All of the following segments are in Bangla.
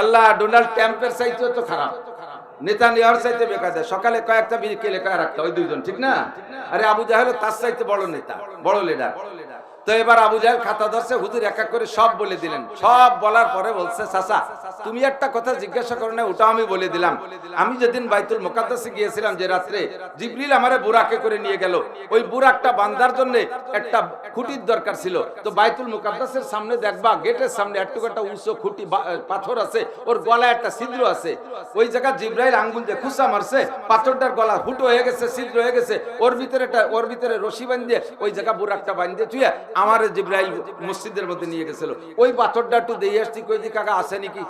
আল্লাহ, ডোনাল্ড ট্রাম্পের চাইতেও তো খারাপ। নেতা নেওয়ার চাইতে বেকার যায় সকালে কয়েকটা বিড়ি কেলে কয়ে রাখতে ওই দুইজন, ঠিক না? আরে আবু জাহেল তার চাইতে বড় নেতা, বড় লিডার তো এবার আবু জাহেল খাতা ধরছে, হুজুর এক এক করে সব বলে দিলেন। সব বলার পরে বলছে, চাচা, তুমি একটা কথা জিজ্ঞাসা করো না ওটা আমি বলে দিলাম। আমি যেদিন বাইতুল মোকাদ্দাসে গিয়েছিলাম যে রাত্রে, জিবরিল আমারে বুরাকে করে নিয়ে গেল। ওই বুরাকটা বান্ধার জন্য একটা খুঁটির দরকার ছিল। তো বাইতুল মুকাদ্দাসের সামনে দেখবা, গেটের সামনে একটু একটা উঁচু খুঁটি পাথর আছে, ওর গলায় একটা ছিদ্র আছে। ওই জায়গা জিব্রাইল আঙ্গুল দিয়ে খুসা মারছে, পাথরটার গলা ফুটো হয়ে গেছে, ছিদ্র হয়ে গেছে। ওর ভিতরে ওর ভিতরে রশি বাঁধিয়ে ওই জায়গা বুরাকটা বাঁধিয়ে তুই আমার জিব্রাইল মসজিদের মধ্যে নিয়ে গেছিল। ওই পাথরটা একটু দিয়ে আসছি, কই কাকা আছে নাকি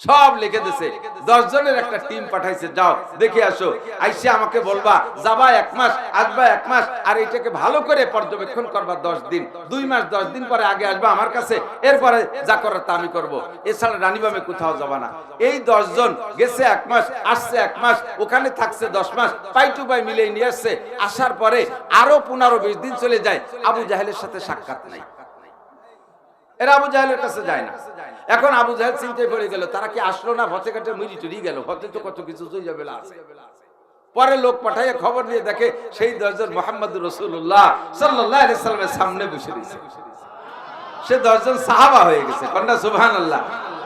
সব লিখে দিছে। দশ জনের একটা টিম পাঠাইছে, যাও, দেখে আসো। আইসে আমাকে বলবা, যাবা এক মাস, আসবা এক মাস, আর এটাকে ভালো করে পর্যবেক্ষণ করবা দশ দিন। দুই মাস, দশ দিন পরে আগে আসবা আমার কাছে, এরপরে যা করার তা আমি করব। এছাড়া রানীবামে কোথাও যাবা না। এই দশ জন গেছে এক মাস, আসছে এক মাস, ওখানে থাকছে দশ মাস, পাই টু পাই মিলিয়ে নিয়ে আসছে। আসার পরে আরও পনেরো, বিশ দিন চলে যায়। আবু জাহেলের সাথে সাক্ষাৎ নাই। এরা আবু জাহেলের কাছে যায় না। এখন আবু জাহেল চিন্তায় পড়ে গেল, তারা কি আসলো না? ভতে কাটে মুড়ি টুরি গেল, ভতে তো কত কিছু চই যাবে পরে লোক পাঠাইয়া খবর দিয়ে দেখে সেই দশজন মোহাম্মদ রসুল্লাহ সাল্লাহ সাল্লামের সামনে বসে দিয়েছে সে দশজন সাহাবা হয়ে গেছে। কন্যা সুবহান আল্লাহ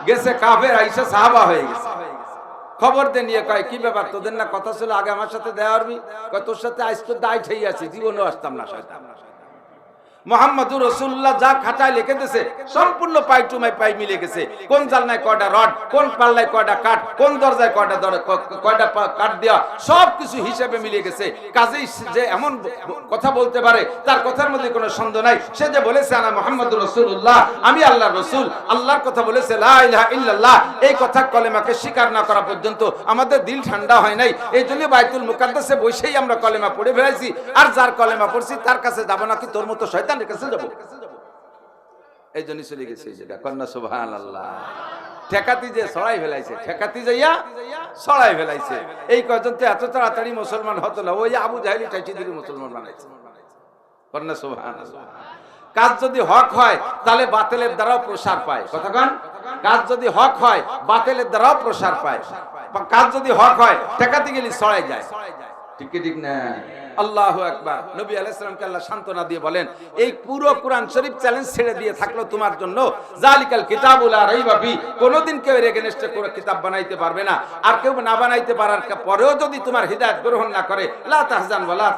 গেছে কাফের আইসা সাহাবা হয়ে গেছে। খবর দিয়ে নিয়ে কয়, কি ব্যাপার? তোদের না কথা ছিল? আগে আমার সাথে দেওয়া পারবি কয়, তোর সাথে আইস তো দায় ঠেই আছি, জীবনেও আসতাম না শয়তান। মোহাম্মদুর রসুল্লাহ যা খাতায় লিখে দিয়েছে, সম্পূর্ণ পাই টু মাই পাই মিলে গেছে। কোন জালনায় কয়টা রড, কোন পাল্লায় কয়টা কাঠ, কোন দরজায় কয়টা কয়টা কাঠ দেওয়া, সব কিছু হিসেবে মিলে গেছে। কাজেই যে এমন কথা বলতে পারে, তার কথার মধ্যে কোনো সন্দেহ নাই। সে যে বলেছে, আনা মোহাম্মদুর রসুল্লাহ আমি আল্লাহ রসুল, আল্লাহর কথা বলেছে, লা ইল্লাল্লাহ। এই কথা কলেমাকে স্বীকার না করা পর্যন্ত আমাদের দিল ঠান্ডা হয় নাই। এই জন্য বাইতুল মুকাদ্দাসে বসেই আমরা কলেমা পড়ে ফেলাইছি। আর যার কলেমা পড়ছি, তার কাছে যাব নাকি তোর মতো শয়তানের কাছে যাব। এই জন্য চলে গেছে এই জায়গা। কন্যা সুবহান আল্লাহ ঠেকাতি যে সরাই ফেলাইছে। ঠেকাতি যাইয়া সরাই ফেলাইছে। এই কজন তো এত তাড়াতাড়ি মুসলমান হতো না। ওই আবু জাহেলি মুসলমান বানাইছে। কন্যা সুবহান কাজ যদি হক হয় তাহলে বাতিলের দ্বারাও প্রসার পায়। কতক্ষণ কাজ যদি হক হয় বাতিলের দ্বারাও প্রসার পায়। কাজ যদি হক হয় ঠেকাতে গেলে সরাই যায়। ঠিক ঠিক না? আল্লাহ একবার নবী আলাইসালামকে আল্লাহ সান্ত্বনা দিয়ে বলেন, এই পুরো কোরআন শরীফ চ্যালেঞ্জ ছেড়ে দিয়ে থাকল তোমার জন্য জালিকাল কিতাবুল আর রইবাবি কোনোদিন কেউ কিতাব বানাইতে পারবে না। আর কেউ না বানাইতে পারার পরেও যদি তোমার হৃদায়ত গ্রহণ না করে, লা তাহজান লা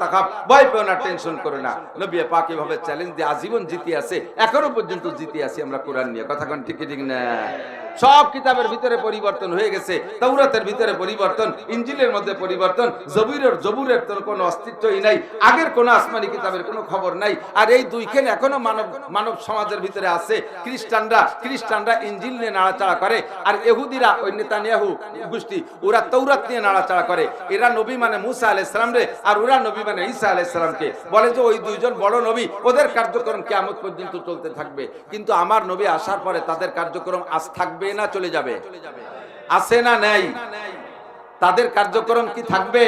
ভয় পেও না, টেনশন না। নবী পাক এভাবে চ্যালেঞ্জ দিয়ে আজীবন জিতে আছে, এখনও পর্যন্ত জিতে আছি আমরা কোরআন নিয়ে। কথা কোন ঠিক ঠিক না? সব কিতাবের ভিতরে পরিবর্তন হয়ে গেছে, তাওরাতের ভিতরে পরিবর্তন, ইঞ্জিলের মধ্যে পরিবর্তন, জবুরের জবুরের তোর কোনো অস্তিত্বই নাই, আগের কোনো আসমানি কিতাবের কোনো খবর নাই, আর এই দুইখান এখনও মানব মানব সমাজের ভিতরে আছে, খ্রিস্টানরা খ্রিস্টানরা ইঞ্জিল নিয়ে নাড়াচাড়া করে, আর এহুদিরা ওই নেতানিয়াহু গোষ্ঠী, ওরা তৌরাত নিয়ে নাড়াচাড়া করে, এরা নবী মানে মুসা আলাইসালাম রে, আর ওরা নবী মানে ঈসা আলাইসালামকে বলে যে ওই দুইজন বড় নবী, ওদের কার্যক্রম কেমন পর্যন্ত চলতে থাকবে, কিন্তু আমার নবী আসার পরে তাদের কার্যক্রম আজ থাকবে না চলে যাবে। আছে না নেই? তাদের কার্যক্রম কি থাকবে?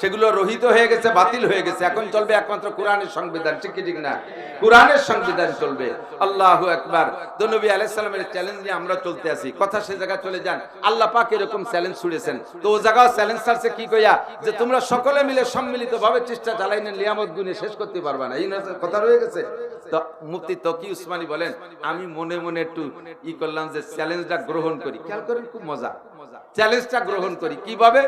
সেগুলো রহিত হয়ে গেছে, বাতিল হয়ে গেছে। এখন চলবে একমাত্র কোরআনের সংবিধান, ঠিক ঠিক না? কোরআনের সংবিধান চলবে। আল্লাহ একবার দনবী আলাইসালামের চ্যালেঞ্জ নিয়ে আমরা চলতে আছি। কথা সে জায়গায় চলে যান। আল্লাহ পাক এরকম চ্যালেঞ্জ ছুড়েছেন। তো ও জায়গাও চ্যালেঞ্জ ছাড়ছে কি কইয়া? যে তোমরা সকলে মিলে সম্মিলিত ভাবে চেষ্টা চালাই নেন লিয়ামত গুনে শেষ করতে পারবা না। এই না কথা রয়ে গেছে। তো মুফতি তকি উসমানী বলেন, আমি মনে মনে একটু ই করলাম যে চ্যালেঞ্জটা গ্রহণ করি। খেয়াল করেন খুব মজা। চ্যালেঞ্জটা গ্রহণ করি। কীভাবে?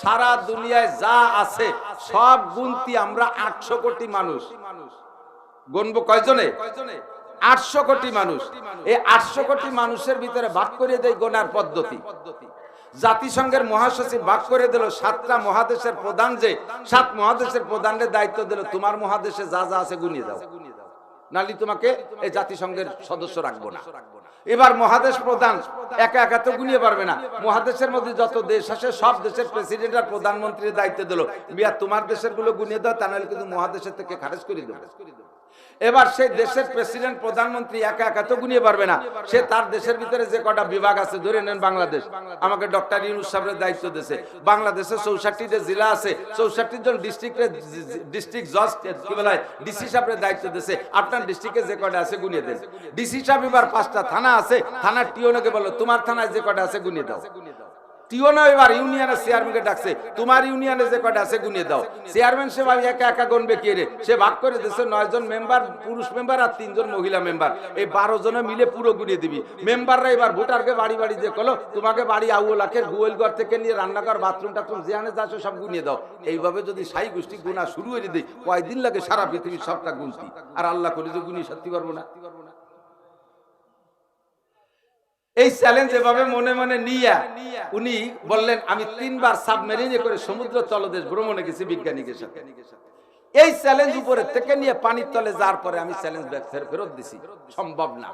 সারা দুনিয়ায় যা আছে, সব গুনতি আমরা আটশো কোটি মানুষ। গণবো কয়জনে? আটশো কোটি মানুষ। এই আটশো কোটি মানুষের ভিতরে ভাগ করে দেয় গোনার পদ্ধতি। জাতিসংঘের মহাসচিব ভাগ করে দিল সাতটা মহাদেশের প্রধান যে, সাত মহাদেশের প্রধানের দায়িত্ব দিল, তোমার মহাদেশে যা যা আছে গুনিয়ে দাও। নালি তোমাকে এই জাতিসংঘের সদস্য রাখব না। এবার মহাদেশ প্রধান একা একা তো গুনিয়ে পারবে না। মহাদেশের মধ্যে যত দেশ আছে সব দেশের প্রেসিডেন্ট আর প্রধানমন্ত্রীর দায়িত্ব দিল। বিয়া তোমার দেশেরগুলো গুনিয়ে দাও তা নাহলে কিন্তু মহাদেশের থেকে খারেজ করে দেবো এবার সেই দেশের প্রেসিডেন্ট প্রধানমন্ত্রী একা একা তো গুনিয়ে পারবে না। সে তার দেশের ভিতরে যে কটা বিভাগ আছে, ধরে নেন বাংলাদেশ। আমাকে ডক্টর ইউনুস সাহেবের দায়িত্ব দিয়েছে। বাংলাদেশে চৌষট্টিটা জেলা আছে, চৌষট্টি জন ডিস্ট্রিক্টের ডিস্ট্রিক্ট জজ কি বলা ডিসি সাহেবের দায়িত্ব দিয়েছে। আপনার ডিস্ট্রিক্টে যে কটা আছে গুনিয়ে দেন। ডিসি সাহেব এবার পাঁচটা থানা আছে, থানার টিওনকে বলল তোমার থানায় যে কটা আছে গুনিয়ে দাও। টিওনো এবার ইউনিয়নের চেয়ারম্যানকে ডাকছে। তোমার ইউনিয়নে যে আছে গুনিয়ে দাও। চেয়ারম্যান সে একা একা গণবে কে রে? সে ভাগ করে নয় জন মেম্বার পুরুষ মেম্বার আর তিনজন মহিলা মেম্বার এই বারো জনে মিলে পুরো গুনিয়ে দিবি। মেম্বাররা এবার ভোটারকে বাড়ি বাড়ি যে কলো, তোমাকে বাড়ি আউল আখের ঘর থেকে নিয়ে রান্নাঘর বাথরুম টাথরুম যাচ্ছ সব গুনিয়ে দাও। এইভাবে যদি সাই গোষ্ঠী গুণা শুরু হয়ে দিই, কয়দিন লাগে সারা পৃথিবীর সবটা গুনতি। আর আল্লাহ করে যে গুনি সত্যি পারব না। এই চ্যালেঞ্জ এভাবে মনে মনে নিয়ে উনি বললেন, আমি তিনবার সাবমেরিনে করে সমুদ্র তলদেশ ভ্রমণে গেছি বিজ্ঞানীদের সাথে। এই চ্যালেঞ্জ উপরে থেকে নিয়ে পানির তলে যাওয়ার পরে আমি চ্যালেঞ্জ ফেরত দিছি। সম্ভব না।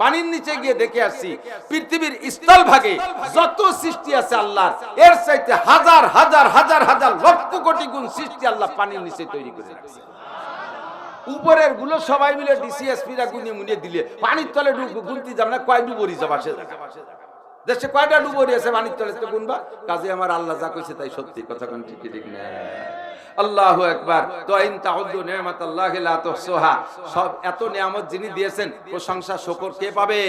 পানির নিচে গিয়ে দেখে আসছি, পৃথিবীর স্থল ভাগে যত সৃষ্টি আছে আল্লাহ এর চাইতে হাজার হাজার হাজার হাজার লক্ষ কোটি গুণ সৃষ্টি আল্লাহ পানির নিচে তৈরি করে রাখছে। উপরেরগুলো সবাই মিলে ডিসিএসপিরা গুনিয়ে মুনিয়ে দিলে। পানির তলে গুনতে যাব না কয় ডুবরি যাবা সে দেশে কয়টা ডুবরি আছে, পানির তলে তো গুনবা? কাজে আমার আল্লাহ যা কইছে তাই সত্যি, কথা কোন ঠিক ঠিক না। আল্লাহু একবার সব এত নিয়ামত যিনি দিয়েছেন, প্রশংসা, শুকর কে পাবে?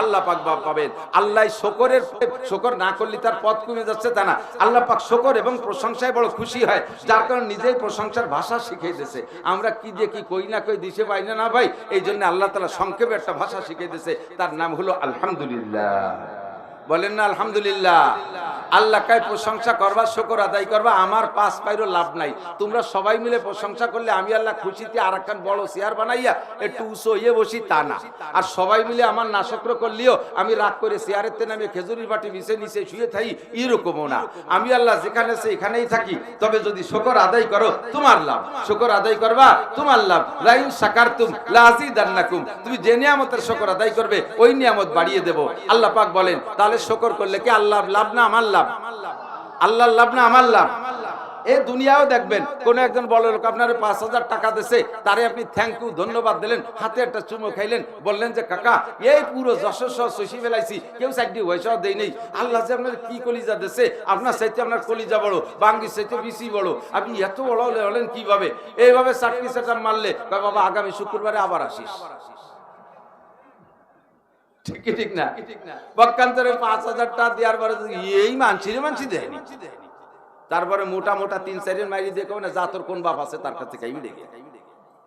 আল্লাহ পাক বাপ পাবেন। আল্লাহ শুকরের শুকর না করলে তার পথ কমে যাচ্ছে তা না। আল্লাহ পাক শুকর এবং প্রশংসায় বড় খুশি হয়। যার কারণে নিজেই প্রশংসার ভাষা শিখিয়ে দিয়েছে। আমরা কি দিয়ে কি কই না কই দিছে পাই না না ভাই? এই জন্য আল্লাহ তালা সংক্ষেপে একটা ভাষা শিখিয়ে দিয়েছে। তার নাম হলো আলহামদুলিল্লাহ। বলেন না, আলহামদুলিল্লাহ, আল্লাহ কায় প্রশংসা করবা, শুকর আদায় করবা, আমার পাঁচ পাইরও লাভ নাই। তোমরা সবাই মিলে প্রশংসা করলে আমি আল্লাহ খুশিতে আর একখান বড় চেয়ার বানাইয়া একটু উঁচু ইয়ে বসি, তা না। আর সবাই মিলে আমার নাশক্র করলেও, আমি রাগ করে চেয়ারের তেন আমি খেজুরির বাটি নিচে নিচে শুয়ে থাকি এরকমও না। আমি আল্লাহ যেখানে আছে এখানেই থাকি, তবে যদি শকর আদায় করো, তোমার লাভ। শুকর আদায় করবা, তোমার লাভ। লাইন সাকার তুম লাজি দান্নাকুম তুমি যে নিয়ামতের শুকর আদায় করবে, ওই নিয়ামত বাড়িয়ে দেবো। আল্লাহ পাক বলেন, তাহলে শুকর করলে কি আল্লাহ লাভ না আমার লাভ? আল্লাহর লাভ না আমার লাভ? এই দুনিয়াও দেখবেন, কোন একজন বড় লোক আপনার পাঁচ হাজার টাকা দিছে, তারে আপনি থ্যাংক ইউ ধন্যবাদ দিলেন, হাতে একটা চুমো খাইলেন, বললেন যে, কাকা, এই পুরো যশস্ব শশী ফেলাইছি, কেউ চাকরি পয়সা দেই নেই। আল্লাহ যে আপনার কি কলিজা দিছে, আপনার চাইতে আপনার কলিজা বড় বাঙ্গি চাইতে বেশি বড়। আপনি এত বড় হলেন কীভাবে? এইভাবে চাকরি সেটা মারলে বাবা, আগামী শুক্রবারে আবার আসিস। ঠিক ঠিক না। পক্ষান্তরে পাঁচ হাজার টাকা দেওয়ার পরে এই মানছি রে মানছি দেয়নি তারপরে মোটা মোটা তিন চারের মাইরি দিয়ে কবে না যা তোর কোন বাপ আছে তার কাছে কাইবি দেখে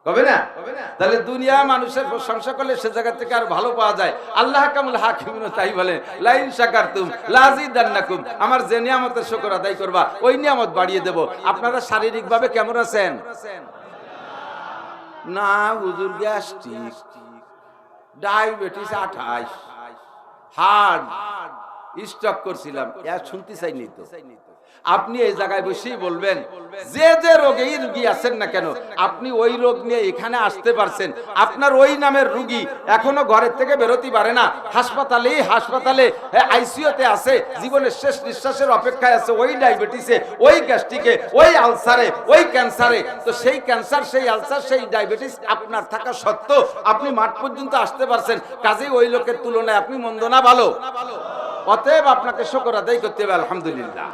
কবে না? তাহলে দুনিয়া মানুষের প্রশংসা করলে সে জায়গা থেকে আর ভালো পাওয়া যায়। আল্লাহ কামুল হাকিমিন তাই বলে লাইন শাকার তুম লাজি দান্নাকুম আমার যে নিয়ামতের শুকর আদায় করবা ওই নিয়ামত বাড়িয়ে দেব। আপনারা শারীরিক ভাবে কেমন আছেন? না হুজুর গ্যাস্ট্রিক। ডায়াবেটিস আঠাশ। হার্ট স্টক করছিলাম। শুনতে চাইনি তো। আপনি এই জায়গায় বসেই বলবেন, যে যে রোগে এই রুগী আছেন না কেন, আপনি ওই রোগ নিয়ে এখানে আসতে পারছেন। আপনার ওই নামের রুগী এখনও ঘরের থেকে বেরোতে পারে না। হাসপাতালে হাসপাতালে আইসিইউতে আছে, জীবনের শেষ নিঃশ্বাসের অপেক্ষায় আছে ওই ডায়াবেটিসে, ওই গ্যাস্ট্রিকে, ওই আলসারে, ওই ক্যান্সারে। তো সেই ক্যান্সার, সেই আলসার, সেই ডায়াবেটিস আপনার থাকা সত্ত্বেও আপনি মাঠ পর্যন্ত আসতে পারছেন। কাজেই ওই লোকের তুলনায় আপনি মন্দ না ভালো। অতএব আপনাকে শকর আদায় করতে হবে, আলহামদুলিল্লাহ।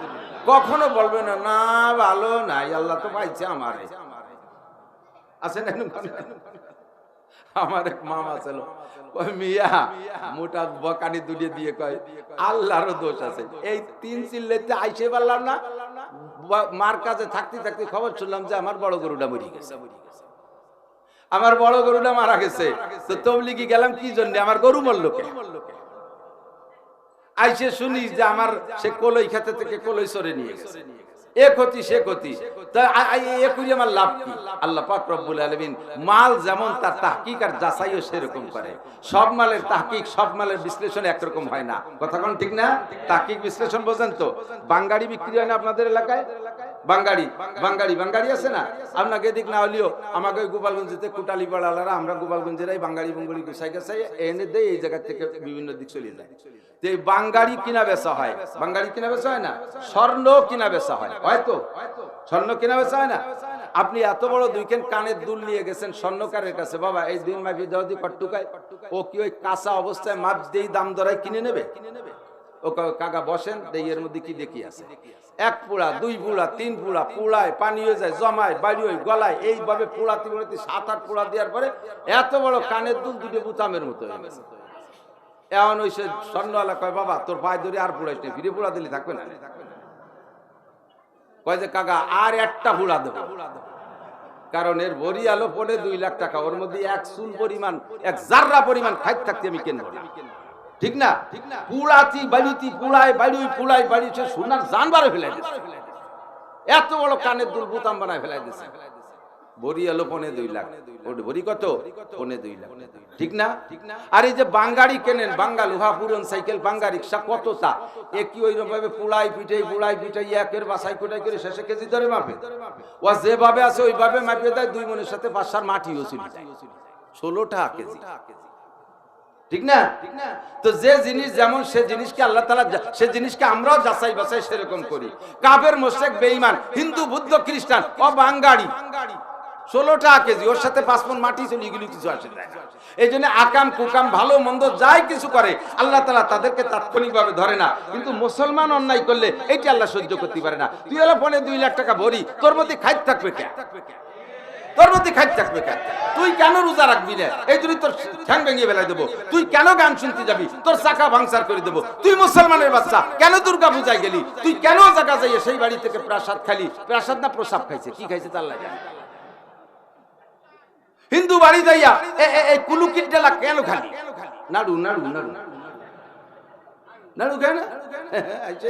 কখনো বলবে না না, ভালো নাই, আল্লাহ তো পাইছে আমারে। আছে না আমার এক মামা ছিল মিয়া, মোটা বকানি দুটিয়ে দিয়ে কয়, আল্লাহরও দোষ আছে। এই তিন চিল্লেতে আইসে পারলাম না মার কাছে থাকতে থাকতে খবর শুনলাম যে আমার বড় গরুটা মরি গেছে। আমার বড় গরুটা মারা গেছে। তো তবলিগি গেলাম, কি জন্য? আমার গরু মরলো কে? আইসে শুনি যে আমার সে কলই খেতে থেকে কলই সরে নিয়ে গেছে। বিশ্লেষণ বাঙ্গাড়ি বিক্রি হয় না আপনাদের এলাকায়? বাঙ্গাড়ি বাঙ্গাড়ি বাঙ্গাড়ি আছে না? আপনাকে এদিক না হলেও আমাকে ওই গোপালগঞ্জেতে কুটালি পাড়ালারা, আমরা গোপালগঞ্জেরাই বাঙ্গাড়ি বঙ্গাড়ি গুছাই গেছাই এনে দেয়, এই জায়গা থেকে বিভিন্ন দিক চলে যায়। এই বাঙ্গাড়ি কিনা বেচা হয়। বাঙ্গারি কিনা বেচা হয় না? স্বর্ণ কিনা বেচা হয়। হয়তো স্বর্ণ কেনা বেচা হয় না? আপনি এত বড় দুইখান কানের দুল নিয়ে গেছেন স্বর্ণকারের কাছে। বাবা, এই দুই মাপি দাওদি কট্টুকায় ও কি ওই কাঁচা অবস্থায় মাপ দেই দাম দরাই কিনে নেবে? ও কাকা বসেন এর মধ্যে কি দেখি আছে। এক পোড়া, দুই পুড়া, তিন পুড়া, পোড়ায় পানি হয়ে যায়, জমায় বাড়ি ওই গলায়, এইভাবে পুড়াতে পুড়াতে সাত আট পোড়া দেওয়ার পরে এত বড় কানের দুল দুটো বুতামের মতো হয়ে গেছে। এমন ওই সে স্বর্ণওয়ালা কয়, বাবা, তোর পায়ে ধরে আর পুড়াইস নি, ফিরে পুড়া দিলে, থাকবে না কয় যে, কাকা, আর একটা পুড়া দেবো। কারণ এর বড়ি আলো পড়ে দুই লাখ টাকা, ওর মধ্যে এক চুল পরিমাণ, এক জাররা পরিমাণ খাইতে থাকতে আমি কিনবো না। ঠিক না? পুড়াতি, বাড়িতি, পুড়ায়, বাড়ি পুড়াই বাড়ি, সে সোনার জানবারে ফেলে দিছে। এত বড় কানের দুল বুতাম বানায় ফেলাই দিছে। বড়ি এলো পনে দুই লাখ। ওর বড়ি কত? পনে দুই লাখ। ঠিক না? আর এই যে বাঙ্গাড়ি কেনেন? বাঙ্গাল উহা পুরন সাইকেল বাঙ্গা রিক্সা কত তা? এ কি ওই ভাবে পুড়াই পিঠাই পুড়াই পিঠাই একের বাসাই কোটাই করে শেষে কেজি ধরে মাপে। ও যেভাবে আছে ওইভাবে মাপিয়ে দেয় দুই মনের সাথে বাসার মাটিও ছিল ষোলো টাকা কেজি। ঠিক না? তো যে জিনিস যেমন সে জিনিসকে আল্লাহ তালা সে জিনিসকে আমরাও যাচাই বাছাই সেরকম করি। কাবের মোশেক বেঈমান হিন্দু বুদ্ধ খ্রিস্টান ও বাঙ্গাড়ি ষোলো টাকা কেজি, ওর সাথে পাঁচ মন মাটি কিছু আসে না। এই জন্য আকাম, কুকাম, ভালো মন্দ যাই কিছু করে, আল্লাহ তালা তাদেরকে তাৎক্ষণিকভাবে ধরে না। কিন্তু মুসলমান অন্যায় করলে আল্লাহ সহ্য করতে পারে না। তুই হলো ফোনে দুই লাখ টাকা ভরি, তোর মধ্যে খাইতে থাকবে কে? তোর মধ্যে খাইতে থাকবে কেন তুই কেন রোজা রাখবি না এই জন্য তোর ঠ্যাং ভেঙে বেলায় দেবো। তুই কেন গান শুনতে যাবি? তোর চাকা ভাঙসার করে দেবো। তুই মুসলমানের বাচ্চা, কেন দুর্গা পূজায় গেলি? তুই কেন জায়গা যাইয়ে সেই বাড়ি থেকে প্রাসাদ খালি? প্রাসাদ না প্রসাব খাইছে? কি খাইছে তার লাগে? হিন্দু বাড়ি যাইয়া এই কুলুকির ডেলা কেন খালি? নাড়ু নাড়ু নাড়ু। নাড়ু খায় না? ইচ্ছে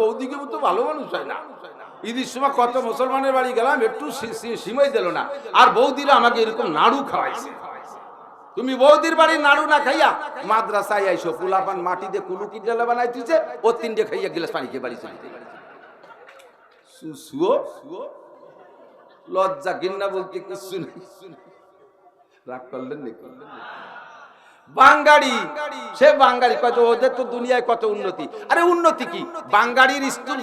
বৌদিকে মতো ভালো মানুষ হয় না। ঈদের সময় কত মুসলমানের বাড়ি গেলাম, একটু সীমাই দিল না। আর বৌদিরা আমাকে এরকম নাড়ু খাওয়াইছে। তুমি বৌদির বাড়ি নাড়ু না খাইয়া মাদ্রাসায় আইসো কুলাপান মাটি দিয়ে কুলুকি ডেলা বানাইতেছে, ও তিনটে খাইয়া গিলাস পানি খেয়ে বাড়ি চলে লজ্জা ঘিন্না বলতে কিছু নেই। রাগ করলেন নাকি কত উন্নতি। আরে উন্নতি কি?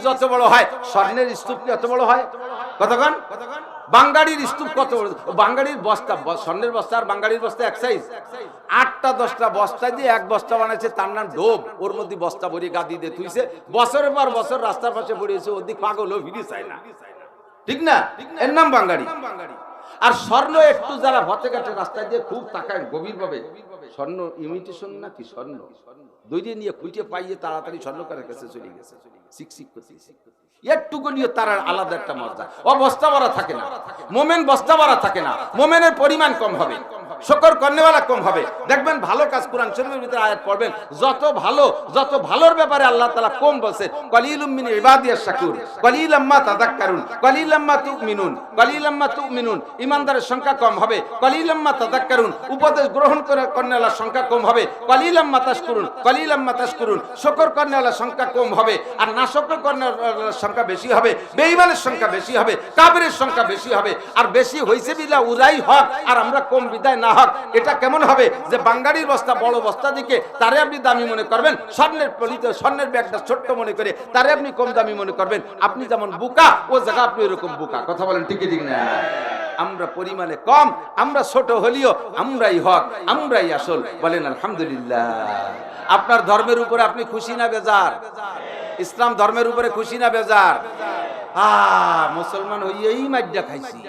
যত বড় হয়, স্বর্ণের স্তূপ বড় হয়? স্তূপ কত বস্তা স্বর্ণের বস্তা আর বাঙ্গাড়ির বস্তা এক সাইজ আটটা, দশটা বস্তা দিয়ে এক বস্তা বানাইছে, তার নাম ডোব ওর মধ্যে বস্তা ভরি গাদি দিয়ে তুইছে বছরের পর বছর রাস্তার পাশে পড়িয়েছে ওদিক পাগল ও ভিড়ি না। ঠিক না? এর নাম বাঙালি আর স্বর্ণ একটু যারা ভতে কাটে রাস্তায় দিয়ে খুব তাকায় গভীরভাবে। স্বর্ণ ইমিটেশন নাকি স্বর্ণ? দৈরে নিয়ে খুঁজে পাইয়ে তাড়াতাড়ি স্বর্ণকারের কাছে চলে গেছে। একটুকু নিয়ে তার আলাদা একটা মজা। ও বস্তা ভরা থাকে না। মোমেন বস্তা ভরা থাকে না। মোমেনের পরিমাণ কম হবে। শকর কর্নেওয়ালা কম হবে। দেখবেন ভালো কাজ কোরআন শরীফের ভিতরে আয়াত পড়বেন। যত ভালো, যত ভালোর ব্যাপারে আল্লাহ তাআলা কম বলছে, কলিলুম মিন ইবাদিয়াশ শাকুর কলিলাম্মা তাযাক্কারুন কলিলাম্মা তুমিনুন কলিলাম্মা তুমিনুন, ইমানদারের সংখ্যা কম হবে কলিলাম্মা তাযাক্কারুন উপদেশ গ্রহণ করে কর্নেওয়ালার সংখ্যা কম হবে কলিলাম্মা তাশকুরুন কলিলাম্মা তাশকুরুন, শকর কর্নেওয়ালার সংখ্যা কম হবে, আর না শকর কর্নেওয়ালার সংখ্যা বেশি হবে, বেঈমানের সংখ্যা বেশি হবে, কাফেরের সংখ্যা বেশি হবে, আর বেশি হইছে বিলা উরাই হক, আর আমরা কম বিদায় না হক এটা কেমন হবে? যে বাঙ্গাড়ির বস্তা, বড় বস্তা দিকে তারে আপনি দামি মনে করবেন, স্বর্ণের পলিতে স্বর্ণের ব্যাগটা ছোট্ট মনে করে তারে আপনি কম দামি মনে করবেন। আপনি যেমন বুকা, ও জায়গা আপনি এরকম বুকা। কথা বলেন ঠিকই ঠিক না? আমরা পরিমাণে কম, আমরা ছোট হলিও আমরাই হক, আমরাই আসল। বলেন আলহামদুলিল্লাহ। আপনার ধর্মের উপরে আপনি খুশি না বেজার? ইসলাম ধর্মের উপরে খুশি না বেজার? আ মুসলমান হইয়েই মাইডা খাইছি।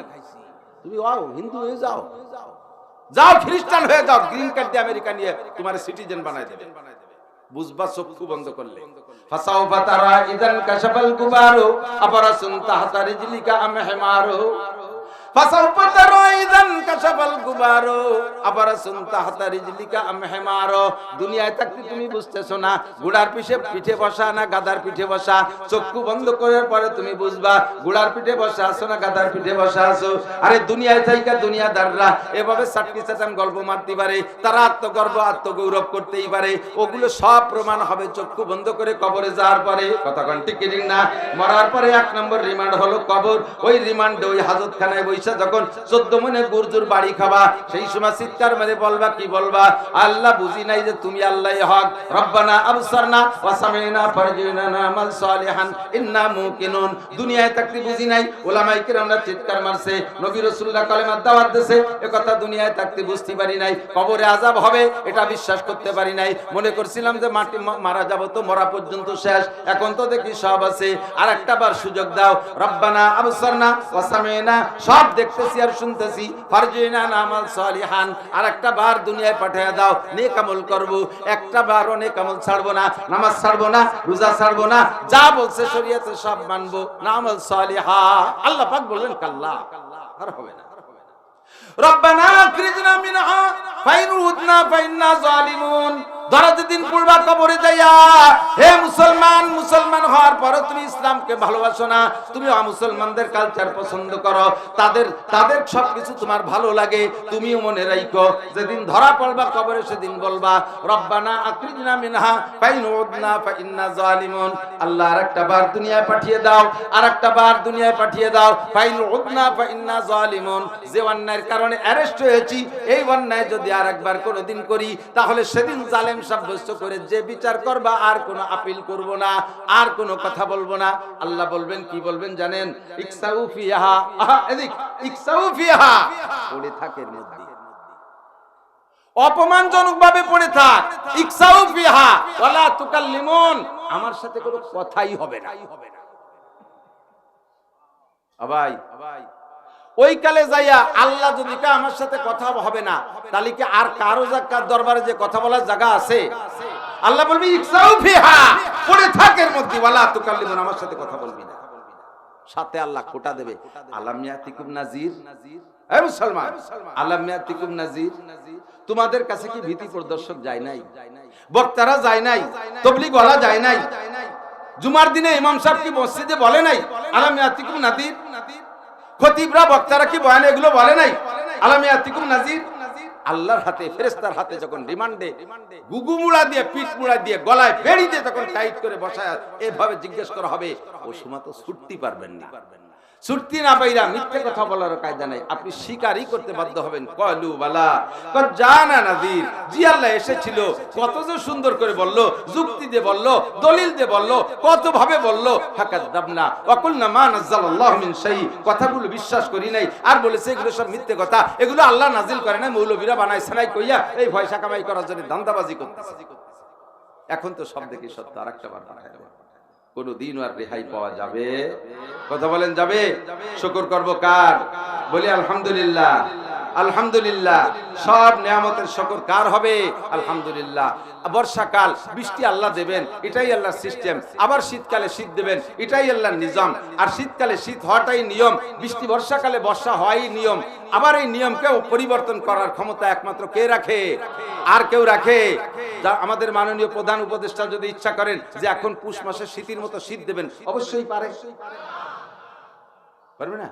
তুমি আও হিন্দু হয়ে যাও। যাও খ্রিস্টান হয়ে যাও গ্রিন কার্ড দিয়ে আমেরিকা নিয়ে তোমার সিটিজেন বানাই দেবে বুঝবা চক্ষু বন্ধ করলে ফাসাও ফাতারা ইদান কাশাফাল কুবারো আপারাসুন তাহতা রিজলিকা এভাবে গল্প মারতে পারে, তারা আত্মগর্ব, আত্মগৌরব করতেই পারে। ওগুলো সব প্রমাণ হবে চক্ষু বন্ধ করে কবরে যাওয়ার পরে। কতক্ষণ টিকিটিং না? মরার পরে এক নম্বর রিমান্ড হলো কবর। ওই রিমান্ডে ওই হাজতখানায় বই বৈশা যখন চোদ্দ মনে গুরজুর বাড়ি খাবা, সেই সময় চিৎকার মেরে বলবা, কি বলবা? আল্লাহ বুঝি নাই যে তুমি আল্লাহ হক। রব্বানা আবসারনা ওয়া সামিনা ফারজিনা আমাল সালিহান, ইন্না মুকিনুন। দুনিয়ায় বুঝি নাই ওলামাই চিৎকার মারছে, নবী রাসূলুল্লাহ দাওয়াত দিয়েছে কথা দুনিয়ায় বুঝতে পারি নাই, কবরে আযাব হবে, এটা বিশ্বাস করতে পারি নাই। মনে করছিলাম যে মাটি মারা যাব তো, মরা পর্যন্ত শেষ, এখন তো দেখি সব আছে। আর একটা বার সুযোগ দাও, রব্বানা আবসারনা ওয়া সব দেখতেছি আর শুনতেছি। ফারজিনা আমাল সালিহান। আর একটা বার দুনিয়ায় পাঠিয়ে দাও, নেক আমল করব। একটা বার অনেক আমল ছাড়বো না, নামাজ ছাড়বো না, রোজা ছাড়বো না, যা বলছে শরীয়তে সব মানবো। না আমল সালিহা। আল্লাহ পাক বললেন, কাল্লা। আর হবে না। রব্বানা আখরিজনা মিনহা, ফাইন উদনা ফাইন্না জালিমুন। দিন পূর্বা কবরে যাইয়া, হে মুসলমান মুসলমান হওয়ার পরে তুমি ইসলামকে ভালোবাসো না। তুমি কালচার পছন্দ করো। তাদের তাদের সবকিছু তোমার ভালো লাগে। তুমিও মনে যেদিন ধরা পড়বা কবরে সেদিন বলবা, রব্বানা মিনহা ফাইন্না জালিমুন। আল্লাহ আরেকটা বার দুনিয়ায় পাঠিয়ে দাও, আরেকটা বার দুনিয়ায় পাঠিয়ে দাও ফাইন্না জালিমুন। যে অন্যায়ের কারণে অ্যারেস্ট হয়েছি, এই অন্যায় যদি আর একবার কোনোদিন করি, তাহলে সেদিন জালেম সাব্যস্ত করে যে বিচার করবা, আর আপিল করব না, আর কথা বলব না। আল্লাহ বলবেন, কি বলবেন জানেন? অপমানজনক ভাবে পড়ে থাক ইকসাউ ফিহা তুকাল্লিমুন। আমার সাথে কোনো কথাই হবে না। আবাই ওই কালে যাইয়া আল্লাহ যদি আমার সাথে কথা হবে না, তাহলে কি আর কারও জাকার দরবারে যে কথা বলার জায়গা আছে? আল্লাহ বলবি, ইকসাউ ফিহা, পড়ে থাক এর মধ্যে, ওয়ালা তুকাল্লিমুন, আমার সাথে কথা বলবি না। সাথে আল্লাহ খোটা দেবে। আলামিয়াতিকুম নাজির? এ মুসলমান আলামিয়াতিকুম নাজির? তোমাদের কাছে কি ভীতি প্রদর্শক যায় নাই? বক্তারা যায় নাই? তবলিগ ওয়ালা যায় নাই? জুমার দিনে ইমাম সাহেব কি মসজিদে বলে নাই? আলামিয়াতিকুম নাদির খতিবরা বক্তারা কি বয়ান এগুলো বলে নাই? আলামিয়াতিকুম নাজির। আল্লাহর হাতে ফেরেস্তার হাতে যখন রিমান্ডে, গুগু মুড়া দিয়ে, পিঠ মুড়া দিয়ে, গলায় বেড়ি দিয়ে তখন টাইট করে বসায়, এভাবে জিজ্ঞেস করা হবে ও সময় তো ছুটতে পারবেন না। ছুটতি না পাইরা মিথ্যে কথা বলার কায়দা নাই। আপনি স্বীকারই করতে বাধ্য হবেন। কলু বালা জানা নাদির জি আল্লাহ এসেছিল, কত যে সুন্দর করে বলল, যুক্তি দিয়ে বলল, দলিল দিয়ে বলল, কত ভাবে বলল ফাকাত দাবনা অকুল না মা নাজ্জালাল্লাহু মিন শাই কথাগুলো বিশ্বাস করি নাই। আর বলেছে, এগুলো সব মিথ্যে কথা। এগুলো আল্লাহ নাজিল করে না মৌলবীরা বানায় নাই কইয়া এই পয়সা কামাই করার জন্য ধান্দাবাজি করতেছে। এখন তো সব দেখি সত্য, আরেকটা বার পাঠায় দেওয়া। আর রেহাই পাওয়া যাবে কথা বলেন, যাবে? শুকর করব কার? বলি, আলহামদুলিল্লাহ। আলহামদুলিল্লাহ, সব নিয়ামতের শুকর কার হবে? আলহামদুলিল্লাহ। বর্ষাকাল, বৃষ্টি আল্লাহ দেবেন, এটাই আল্লাহর সিস্টেম। আবার শীতকালে শীত দেবেন, এটাই আল্লাহর নিজাম আর শীতকালে শীত হওয়াটাই নিয়ম। বৃষ্টি, বর্ষাকালে বর্ষা হওয়াই নিয়ম। আবার এই নিয়মকেও পরিবর্তন করার ক্ষমতা একমাত্র কে রাখে? আর কেউ রাখে? আমাদের মাননীয় প্রধান উপদেষ্টা যদি ইচ্ছা করেন যে এখন পুষ মাসে শীতের মতো শীত দেবেন, অবশ্যই পারে। পারবে না?